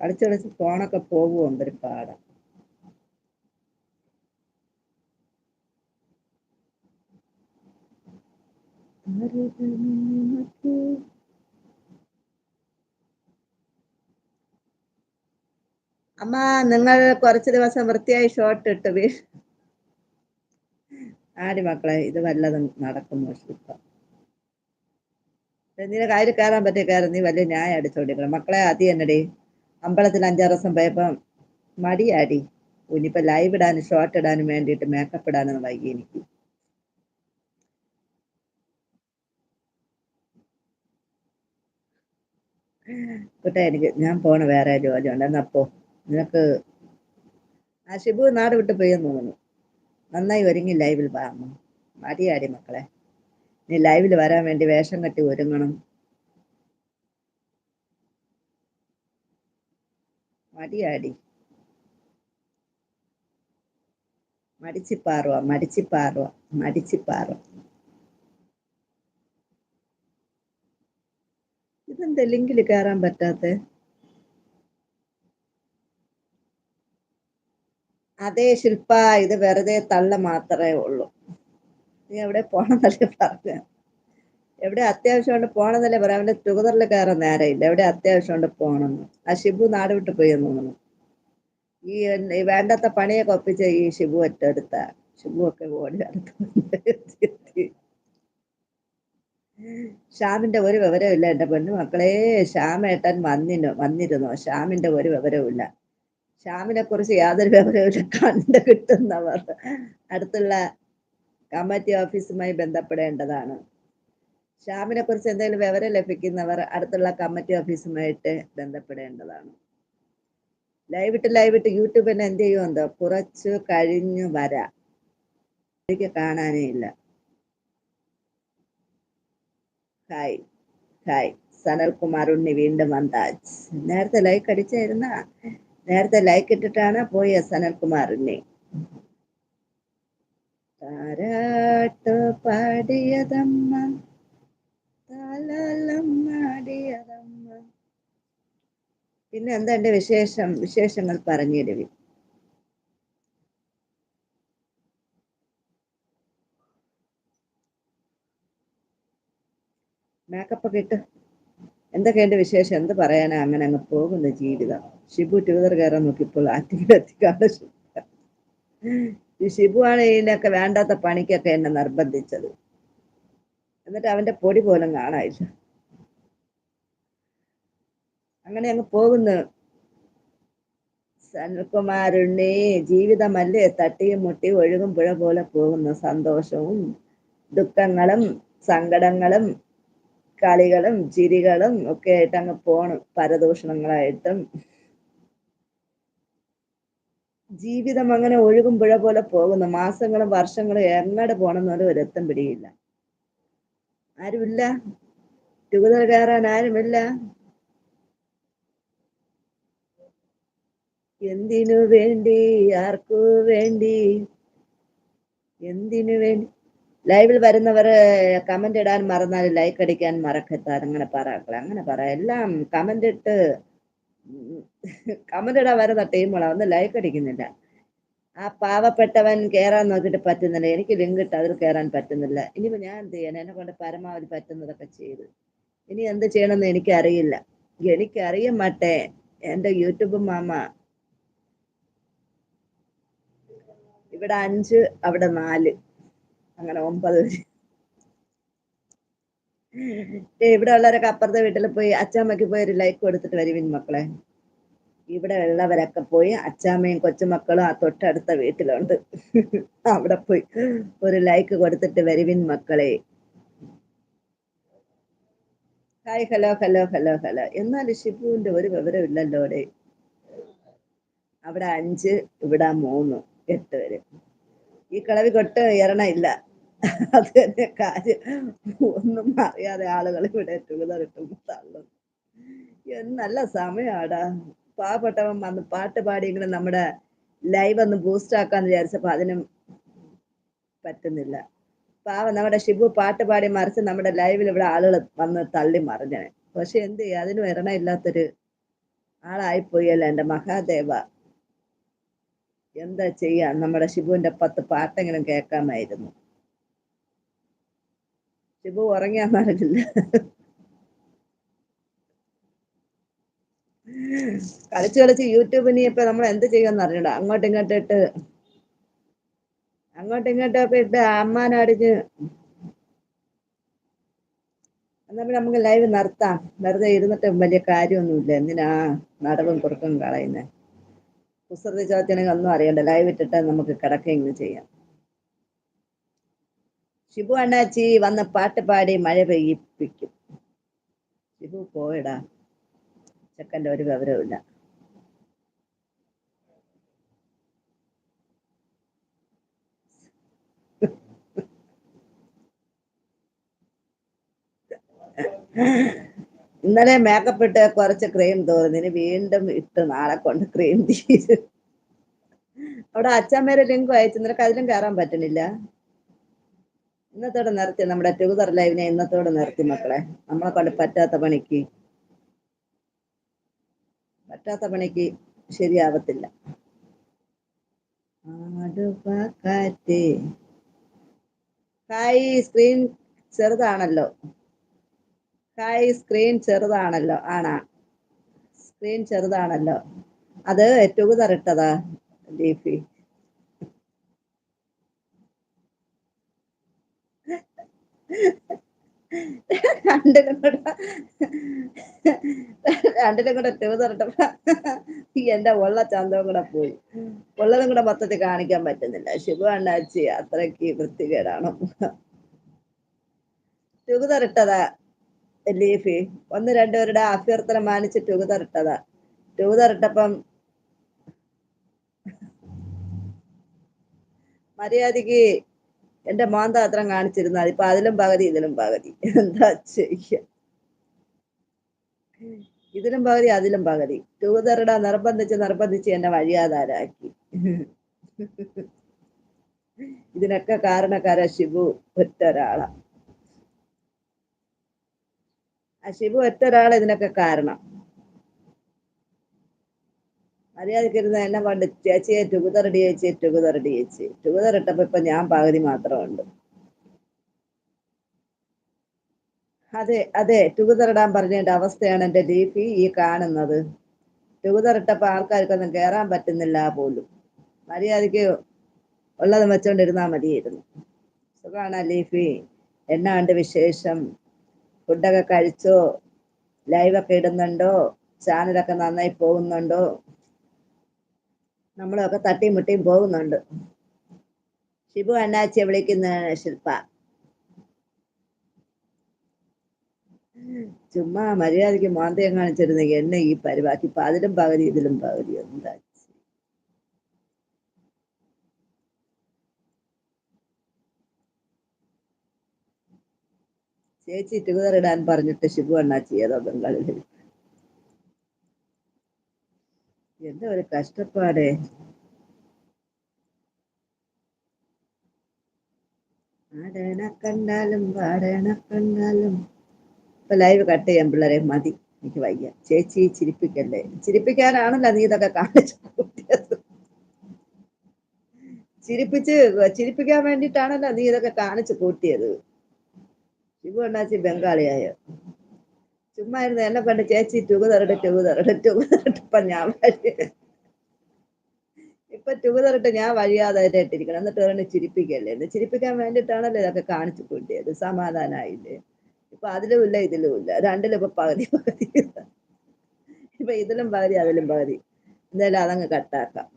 കളിച്ച് കളിച്ച് ഫോണൊക്കെ പോകുമോ എന്തൊരു പാടാ. അമ്മ നിങ്ങൾ കുറച്ച് ദിവസം വൃത്തിയായി ഷോട്ട് ഇട്ട് വീ ആടി മക്കളെ ഇത് വല്ലതും നടക്കും ശില്പ? നീ കാര്യം കയറാൻ പറ്റിയ കയറി? നീ വലിയ ന്യായം അടിച്ചോണ്ടിരിക്കണം. മക്കളെ അതി എന്നടി. അമ്പലത്തിൽ അഞ്ചാറ് ദിവസം പോയപ്പം മടിയാടി. ഇനിയിപ്പോൾ ലൈവ് ഇടാനും ഷോർട്ട് ഇടാനും വേണ്ടിയിട്ട് മേക്കപ്പ് ഇടാനും വൈകി എനിക്ക്. കുട്ടെ എനിക്ക് ഞാൻ പോണ വേറെ ജോലി ഉണ്ട് എന്നപ്പോ നിനക്ക് ആ ഷിബു നാട് വിട്ട് പോയെന്ന് തോന്നുന്നു. നന്നായി ഒരുങ്ങി ലൈവിൽ വാങ്ങും മടിയാടി മക്കളെ. നീ ലൈവിൽ വരാൻ വേണ്ടി വേഷം കെട്ടി ഒരുങ്ങണം. മടിയാടി മടിച്ചിപ്പാറുക മടിച്ചിപ്പാറുക മടിച്ചിപ്പാറുക ഇതെന്താ ലിങ്കിൽ കയറാൻ പറ്റാത്ത? അതേ ശില്പ ഇത് വെറുതെ തള്ള മാത്രമേ ഉള്ളൂ. നീ എവിടെ പോണെന്നല്ലേ പറഞ്ഞ? എവിടെ അത്യാവശ്യം കൊണ്ട് പോണെന്നല്ലേ പറയാം. അവന്റെ തുകതറിൽ കയറാൻ നേരമില്ല. എവിടെ അത്യാവശ്യം കൊണ്ട് പോണെന്ന്. ആ ഷിബു നാട് വിട്ട് പോയി തോന്നുന്നു. ഈ വേണ്ടാത്ത പണിയൊക്കെ ഒപ്പിച്ച ഈ ഷിബു ഒറ്റടുത്ത ഷിബു ഒക്കെ ഓടി അടുത്ത് ഷ്യാമിന്റെ ഒരു വിവരവും ഇല്ല. എന്റെ പെണ്ണു മക്കളെ ശ്യാമേട്ടൻ വന്നിനു വന്നിരുന്നു? ശ്യാമിന്റെ ഒരു വിവരവും ഇല്ല. ശ്യാമിനെ കുറിച്ച് യാതൊരു വിവരവും ഇല്ല. കണ്ടു കിട്ടുന്നവർ. അടുത്തുള്ള കമ്മിറ്റി ഓഫീസുമായി ബന്ധപ്പെടേണ്ടതാണ്. ശ്യാമിനെ കുറിച്ച് എന്തെങ്കിലും വിവരം ലഭിക്കുന്നവർ അടുത്തുള്ള കമ്മിറ്റി ഓഫീസുമായിട്ട് ബന്ധപ്പെടേണ്ടതാണ്. ലൈവ് ഇട്ട് ലൈവ് ഇട്ട് യൂട്യൂബിന് എന്ത് ചെയ്യുമെന്തോ കുറച്ച് കഴിഞ്ഞു വരാം. എനിക്ക് കാണാനേ ഇല്ല. ഹായ് ഹായ് സനൽകുമാർ ഉണ്ണി വീണ്ടും വന്താജ്. നേരത്തെ ലൈക്ക് അടിച്ചായിരുന്ന? നേരത്തെ ലൈക്ക് ഇട്ടിട്ടാണ് പോയ സനൽകുമാർ ഉണ്ണി. താരാട്ട് പാടിയതമ്മ. പിന്നെ എന്താ എന്റെ വിശേഷം? വിശേഷങ്ങൾ പറഞ്ഞു രവി മേക്കപ്പ് ഒക്കെ ഇട്ട് എന്റെ വിശേഷം? എന്ത് പറയാനാ? അങ്ങനെ അങ്ങ് പോകുന്ന ജീവിതം. ഷിബു ട്യൂതർ കയറാൻ നോക്കിയപ്പോൾ ആറ്റിലെത്തിക്കാണ് ഈ ഷിബു ആണ് ഇതിനൊക്കെ വേണ്ടാത്ത പണിക്കൊക്കെ എന്നെ നിർബന്ധിച്ചത്. എന്നിട്ട് അവന്റെ പൊടി പോലും കാണാനില്ല. അങ്ങനെ അങ്ങ് പോകുന്നു. സനൽകുമാരുണ്ണി ജീവിതമല്ലേ? തട്ടിയും മുട്ടി ഒഴുകും പുഴ പോലെ പോകുന്നു. സന്തോഷവും ദുഃഖങ്ങളും സങ്കടങ്ങളും കളികളും ചിരികളും ഒക്കെ ആയിട്ട് അങ്ങ് പോണു. പരദൂഷണങ്ങളായിട്ടും ജീവിതം അങ്ങനെ ഒഴുകും പുഴ പോലെ പോകുന്നു. മാസങ്ങളും വർഷങ്ങളും എങ്ങോട്ട് പോണെന്നൊരു ഒരെത്തും പിടിയില്ല. ആരുമില്ല? ടുഗദർ കയറാൻ ആരുമില്ല? എന്തിനു വേണ്ടി? ആർക്കു വേണ്ടി? എന്തിനു വേണ്ടി? ലൈവിൽ വരുന്നവര് കമന്റ് ഇടാൻ മറന്നാൽ ലൈക്ക് അടിക്കാൻ മറക്കത്താൻ അങ്ങനെ പറയാക്കളെ അങ്ങനെ പറ. എല്ലാം കമന്റ് ഇട്ട് കമന്റ് ഇടാൻ വരുന്ന ടീമുകളാ ഒന്ന് ലൈക്ക് അടിക്കുന്നില്ല. ആ പാവപ്പെട്ടവൻ കയറാൻ നോക്കിയിട്ട് പറ്റുന്നില്ല. എനിക്ക് ലിങ്ക് ഇട്ട് അതിൽ കയറാൻ പറ്റുന്നില്ല. ഇനിയിപ്പോ ഞാൻ എന്ത് ചെയ്യണം? എന്നെ കൊണ്ട് പരമാവധി പറ്റുന്നതൊക്കെ ചെയ്തു. ഇനി എന്ത് ചെയ്യണമെന്ന് എനിക്കറിയില്ല. എനിക്കറിയ മാട്ടെ. എന്റെ യൂട്യൂബ് മാമ ഇവിടെ അഞ്ച് അവിടെ നാല്. അങ്ങനെ ഒമ്പത്. ഇവിടെ ഉള്ളവരൊക്കെ അപ്പുറത്തെ വീട്ടിൽ പോയി അച്ചാമ്മയ്ക്ക് പോയി ഒരു ലൈക്ക് കൊടുത്തിട്ട് വരുവിൻ മക്കളെ. ഇവിടെ ഉള്ളവരൊക്കെ പോയി അച്ചാമ്മയും കൊച്ചുമക്കളും ആ തൊട്ടടുത്ത വീട്ടിലുണ്ട്. അവിടെ പോയി ഒരു ലൈക്ക് കൊടുത്തിട്ട് വരുവിൻ മക്കളെ. Hi hello hello hello hello എന്നാൽ ഷിബുവിന്റെ ഒരു വിവരം ഇല്ലല്ലോടെ. അവിടെ അഞ്ച് ഇവിടെ മൂന്ന്. പേര് ഈ കളവി കൊട്ട് എറണ ഇല്ല. അത് തന്നെ കാര്യം. ഒന്നും അറിയാതെ ആളുകൾ ഇവിടെ ടുഗദർ ഇട്ടും തള്ളും. നല്ല സമയാടാ. പാവപ്പെട്ടവൻ വന്ന് പാട്ട് പാടിയെങ്കിലും നമ്മുടെ ലൈവ് ഒന്ന് ബൂസ്റ്റ് ആക്കാന്ന് വിചാരിച്ചപ്പോ അതിനും പറ്റുന്നില്ല. പാവം നമ്മുടെ ഷിബു പാട്ട് പാടി മറിച്ച് നമ്മുടെ ലൈവിൽ ഇവിടെ ആളുകൾ വന്ന് തള്ളി മറിഞ്ഞേ. പക്ഷെ എന്ത് ചെയ്യാ? അതിനും എറണ ഇല്ലാത്തൊരു ആളായിപ്പോയല്ലോ എന്റെ മഹാദേവ. എന്താ ചെയ്യാ? നമ്മുടെ ഷിബുവിന്റെ പത്ത് പാട്ടെങ്കിലും കേൾക്കാമായിരുന്നു. ഷിബു ഉറങ്ങിയാന്നറിയില്ല കളിച്ച് കളിച്ച് യൂട്യൂബിന് ഇപ്പൊ നമ്മൾ എന്ത് ചെയ്യുമെന്ന് അറിഞ്ഞിട. അങ്ങോട്ടും ഇങ്ങോട്ടും ഇട്ട് അങ്ങോട്ടും ഇങ്ങോട്ടും ഒക്കെ ഇട്ട് അമ്മാനടിഞ്ഞ് എന്നാ നമുക്ക് ലൈവ് നിർത്താം. വെറുതെ ഇരുന്നിട്ട് വലിയ കാര്യമൊന്നുമില്ല. എന്തിനാ നടവും കുറുക്കും കളയുന്നത് കുസൃതി ചോദിച്ചാണെങ്കിൽ ഒന്നും അറിയണ്ട. ലൈവ് ഇട്ടിട്ട് നമുക്ക് കിടക്കുകയെങ്കിലും ചെയ്യാം. ഷിബു അണ്ണാച്ചി വന്ന് പാട്ട് പാടി മഴ പെയ്യിപ്പിക്കും. ഷിബു പോയടാ. ചെക്കന്റെ ഒരു വിവരമില്ല ഇന്നലെ മേക്കപ്പ് ഇട്ട് കുറച്ച് ക്രീം തോന്നിന് വീണ്ടും ഇട്ട് നാളെ കൊണ്ട് ക്രീം തീരും. അവിടെ അച്ഛമ്മേരെ ലിങ്ക് അയച്ചു. നിനക്ക് അതിലും കയറാൻ പറ്റണില്ല? ഇന്നത്തോടെ നിർത്തി നമ്മുടെ ട്യൂതർ ലൈവിനെ ഇന്നത്തോടെ നിർത്തി മക്കളെ. നമ്മളെ കൊണ്ട് പറ്റാത്ത പണിക്ക്. പറ്റാത്ത പണിക്ക് ശരിയാവത്തില്ല. ഹായ് സ്ക്രീൻ ചെറുതാണല്ലോ. ഹായ് സ്ക്രീൻ ചെറുതാണല്ലോ. ആണാ? സ്ക്രീൻ ചെറുതാണല്ലോ. അത് ഏറ്റവും ഇട്ടതാ ലീഫി. രണ്ടിനും കൂടെ രണ്ടിനും കൂടെ ട്യൂതർ ഇട്ടപ്പോ എന്റെ ഉള്ള ചന്തവും കൂടെ പോയി. ഉള്ളതും കൂടെ മൊത്തത്തിൽ കാണിക്കാൻ പറ്റുന്നില്ല. ശിവ അണ്ണാച്ചി അത്രയ്ക്ക് വൃത്തികേടാണ്. ട്യൂതർ ഇട്ടതാ. ലീഫി. ഒന്ന് രണ്ടുപേരുടെ അഭ്യർത്ഥന മാനിച്ച് ട്യൂതർ ഇട്ടതാ ട്യൂതർ ഇട്ടപ്പം മര്യാദയ്ക്ക് എന്റെ മാന്താത്രം കാണിച്ചിരുന്നാൽ കാണിച്ചിരുന്ന ഇപ്പൊ അതിലും പകുതി ഇതിലും പകുതി. എന്താ ചെയ്യ? ഇതിലും പകുതി അതിലും പകുതി. ടൂതറുടെ നിർബന്ധിച്ച് നിർബന്ധിച്ച് എന്നെ വഴിയാതാരാക്കി. ഇതിനൊക്കെ കാരണക്കാര ശിവു ഒറ്റ ആ ഒറ്റ ഒരാൾ ഇതിനൊക്കെ കാരണം. മര്യാദക്കിരുന്ന് എന്നെ കൊണ്ട് ചേച്ചിയെ ടുകുതറടി ചേച്ചി ടുകുതറടി ചേച്ചി ടുകുതറിട്ടപ്പോ ഇപ്പൊ ഞാൻ പകുതി മാത്രമുണ്ട്. അതെ അതെ ടുകുതറിടാൻ പറഞ്ഞതിന്റെ അവസ്ഥയാണ് എന്റെ ഡിപി ഈ കാണുന്നത്. ടുകുതർ ഇട്ടപ്പോ ആൾക്കാർക്കൊന്നും കേറാൻ പറ്റുന്നില്ല പോലും. മര്യാദയ്ക്ക് ഉള്ളത് വെച്ചോണ്ടിരുന്നാ മതിയായിരുന്നു. സുഖാണ് ലീഫി? എന്നാണ്ട് വിശേഷം? ഫുഡൊക്കെ കഴിച്ചോ? ലൈവൊക്കെ ഇടുന്നുണ്ടോ? ചാനലൊക്കെ നന്നായി പോകുന്നുണ്ടോ? നമ്മളൊക്കെ തട്ടിയും മുട്ടിയും പോകുന്നുണ്ട്. ഷിബു അണ്ണാച്ചിയെ വിളിക്കുന്ന ശില്പ. ചുമ്മാ മര്യാദയ്ക്ക് മാന്തയം കാണിച്ചിരുന്ന എന്നെ ഈ പരിപാടി ഇപ്പൊ അതിലും പകുതി ഇതിലും പകുതി എന്താ ചേച്ചി ടുകുതർ ഇടാൻ പറഞ്ഞിട്ട് ശിബു അണ്ണാച്ചി ഏതോ ബംഗാളിൽ? എന്താ ഒരു കഷ്ടപ്പാട്. ആടേണ കണ്ടാലും പാടേണ കണ്ടാലും. ഇപ്പൊ ലൈവ് കട്ട് ചെയ്യാൻ പിള്ളേരെ മതി. എനിക്ക് വയ്യ. ചേച്ചി ചിരിപ്പിക്കല്ലേ? ചിരിപ്പിക്കാനാണല്ലോ നീ ഇതൊക്കെ കാണിച്ചു കൂട്ടിയത് ചിരിപ്പിച്ച് ചിരിപ്പിക്കാൻ വേണ്ടിയിട്ടാണല്ലോ നീ ഇതൊക്കെ കാണിച്ചു കൂട്ടിയത്. ശിവു അണ്ണാച്ചി ബംഗാളിയായ? ചുമ്മാ ഇരുന്ന് എന്നെ കണ്ട് ചേച്ചി ടുകുതറട്ടെ ടുകുതറട്ടെ ടുകുതറട്ടെ ഇപ്പൊ ഞാൻ ഇപ്പൊ തരട്ടെ ഞാൻ വഴിയാതായിട്ടിരിക്കണം എന്നിട്ട് പറഞ്ഞ് ചിരിപ്പിക്കല്ലേ? എന്ന് ചിരിപ്പിക്കാൻ വേണ്ടിയിട്ടാണല്ലോ ഇതൊക്കെ കാണിച്ചു കൂട്ടിയത് സമാധാനായില്ലേ? ഇപ്പൊ അതിലും ഇല്ല ഇതിലും ഇല്ല. രണ്ടിലും ഇപ്പൊ പകുതി പകുതി. ഇപ്പൊ ഇതിലും പകുതി അതിലും പകുതി. എന്തായാലും അതങ്ങ് കട്ടാക്കാം.